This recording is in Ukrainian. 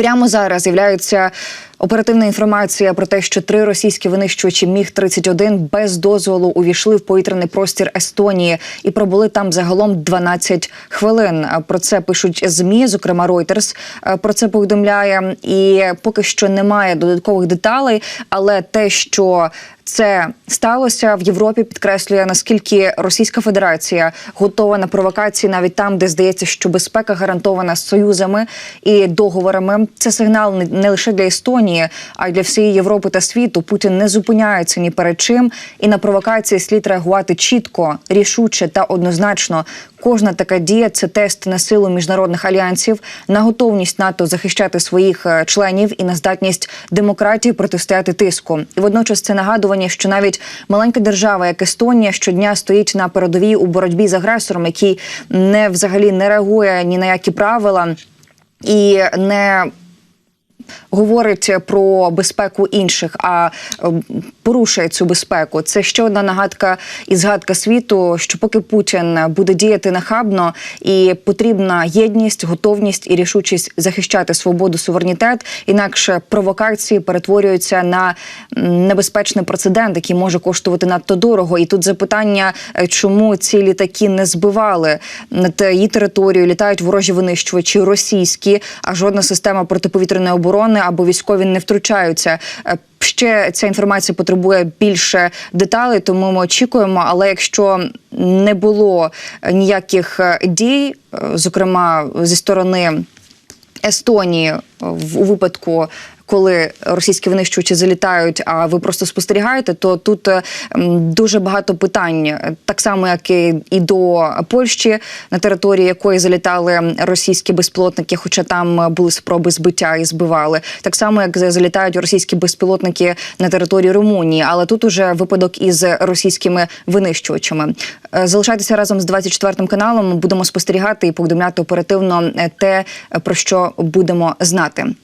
Прямо зараз з'являється оперативна інформація про те, що три російські винищувачі міг 31 без дозволу увійшли в повітряний простір Естонії і пробули там загалом 12 хвилин. Про це пишуть змі, зокрема Reuters е, про це повідомляє. І поки що немає додаткових деталей, але те, що це сталося в Європі, підкреслює наскільки Російська Федерація готова на провокації, навіть там, де здається, що безпека гарантована союзами і договорами. Це сигнал не- лише для Естонії, а й для всієї Європи та світу. Путін не зупиняється ні перед чим, і на провокації слід реагувати чітко, рішуче та однозначно. Кожна така дія це тест на силу міжнародних альянсів, на готовність НАТО захищати своїх е, членів і на здатність демократії протистояти тиску. І водночас це нагадування, що навіть маленька держава, як Естонія, щодня стоїть на передовій у боротьбі з агресором, який не взагалі не реагує ні на які правила і не говорить про безпеку інших, а е, порушує цю безпеку. Це ще одна нагадка і згадка світу, що поки Путін буде діяти нахабно, і потрібна єдність, готовність і рішучість захищати свободу, суверенітет, інакше провокації перетворюються на небезпечний прецедент, який може коштувати надто дорого. І тут запитання, е, чому ці літаки не збивали над її територією, літають ворожі винищувачі російські, а жодна система протиповітряної оборони або військові не втручаються. Е, Ще ця інформація потребує більше деталей, тому ми очікуємо. Але якщо не було ніяких е, дій, е, зокрема зі сторони Естонії е, у випадку. Коли російські винищувачі залітають, а ви просто спостерігаєте, то тут е, дуже багато питань, Е, так само як і, до Польщі, на території якої залітали російські безпілотники, хоча там е, були спроби збиття і збивали. Так само, як залітають російські безпілотники на території Румунії, але тут уже випадок із російськими винищувачами. Залишайтеся разом з 24 каналом. Будемо спостерігати і повідомляти оперативно те, про що будемо знати працювати.